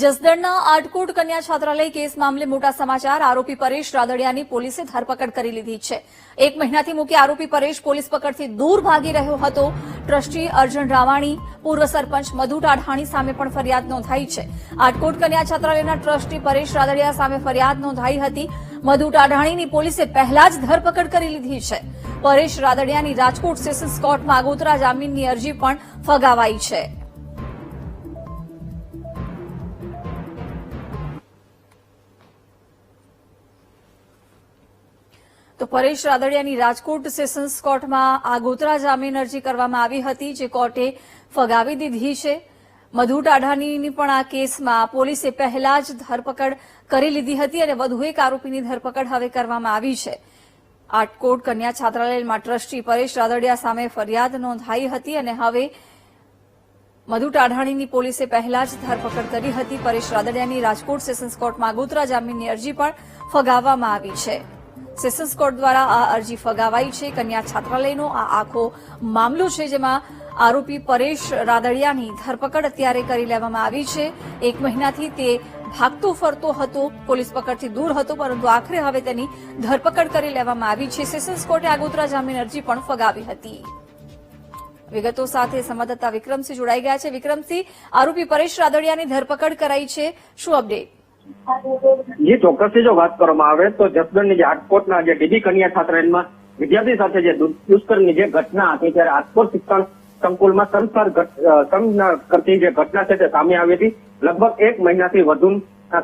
જસદણના આટકોટ કન્યા છાત્રાલય કેસ મામલે મોટા સમાચાર. આરોપી પરેશ રાદડિયાની પોલીસે ધરપકડ કરી લીધી છે. એક મહિનાથી મૂકી આરોપી પરેશ પોલીસ પકડથી દૂર ભાગી રહ્યો હતો. ટ્રસ્ટી અર્જુન રાવાણી, પૂર્વ સરપંચ મધુ ટાઢાણી સામે પણ ફરિયાદ નોંધાઈ છે. આટકોટ કન્યા છાત્રાલયના ટ્રસ્ટી પરેશ રાદડિયા સામે ફરિયાદ નોંધાઈ હતી. મધુ ટાઢાણીની પોલીસે પહેલા જ ધરપકડ કરી લીધી છે. પરેશ રાદડિયાની રાજકોટ સેશન્સ કોર્ટમાં આગોતરા જામીનની અરજી પણ ફગાવાઈ છે. તો પરેશ રાદડિયાની રાજકોટ સેશન્સ કોર્ટમાં આગોતરા જામીન અરજી કરવામાં આવી હતી, જે કોર્ટે ફગાવી દીધી છે. મધુ ટાઢાની પણ આ કેસમાં પોલીસે પહેલા જ ધરપકડ કરી લીધી હતી અને વધુ એક આરોપીની ધરપકડ હવે કરવામાં આવી છે. આટકોટ કન્યા છાત્રાલયમાં ટ્રસ્ટી પરેશ રાદડિયા સામે ફરિયાદ નોંધાઈ હતી અને હવે મધુ ટાઢાણીની પોલીસે પહેલા જ ધરપકડ કરી હતી. પરેશ રાદડિયાની રાજકોટ સેશન્સ કોર્ટમાં આગોતરા જામીનની અરજી પણ ફગાવવામાં આવી છે. સેશન્સ કોર્ટ દ્વારા આ અરજી ફગાવાઈ છે. કન્યા છાત્રાલયનો આ આખો મામલો છે જેમાં આરોપી પરેશ રાદડિયાની ધરપકડ અત્યારે કરી લેવામાં આવી છે. એક મહિનાથી તે ભાગતો ફરતો હતો, પોલીસ પકડથી દૂર હતો, પરંતુ આખરે હવે તેની ધરપકડ કરી લેવામાં આવી છે. સેશન્સ કોર્ટે આગોતરા જામીન અરજી પણ ફગાવી હતી. વિગતો સાથે સંવાદદાતા વિક્રમસિંહ જોડાઈ ગયા છે. વિક્રમસિંહ, આરોપી પરેશ રાદડિયાની ધરપકડ કરાઈ છે. શું અપડેટ? જે, ચોક્કસથી જો વાત કરવામાં આવે તો જસદણની જે રાજકોટના જે ડીબી કન્યા છાત્રાલયમાં વિદ્યાર્થી સાથે જે દુષ્કર્મની જે ઘટના હતી ત્યારે રાજકોટ શિક્ષણ સંકુલમાં સંસ્કાર કરતી જે ઘટના છે તે સામે આવી હતી. લગભગ એક મહિનાથી વધુ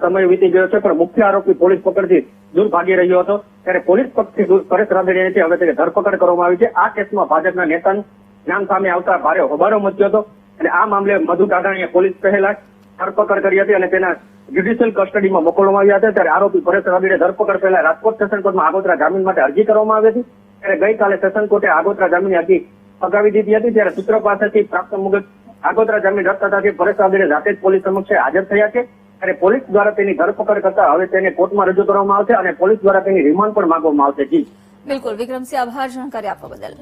સમય વીતી ગયો છે, પણ મુખ્ય આરોપી પોલીસ પકડથી દૂર ભાગી રહ્યો હતો. ત્યારે પોલીસ પક્ષથી દૂર પરેશ રાદડિયાની હવે તેની ધરપકડ કરવામાં આવી છે. આ કેસમાં ભાજપના નેતાનું નામ સામે આવતા ભારે હોબાળો મચ્યો હતો. અને આ મામલે મધુ ટાઢાણીએ પોલીસ પહેલા ધરપકડ કરી હતી અને તેના જ્યુડિશિયલ કસ્ટડીમાં મોકલવામાં આવ્યા હતા, ત્યારે આરોપી પરેશ રાદડીને ધરપકડ પહેલા રાજકોટ સેશન કોર્ટમાં આગોતરા જામીન માટે અરજી કરવામાં આવી હતી. ત્યારે ગઈકાલે સેશન કોર્ટે આગોતરા જામીનની અરજી ફગાવી દીધી હતી, ત્યારે સૂત્રો પાસેથી પ્રાપ્ત મુજબ આગોતરા જામીન રદ થતાથી પરેશ રાદડીને જાતે જ પોલીસ સમક્ષ હાજર થયા છે. ત્યારે પોલીસ દ્વારા તેની ધરપકડ કરતા હવે તેને કોર્ટમાં રજૂ કરવામાં આવશે અને પોલીસ દ્વારા તેની રિમાન્ડ પણ માંગવામાં આવશે. જી. બિલકુલ. વિક્રમસિંહ, આભાર જાણકારી આપવા બદલ.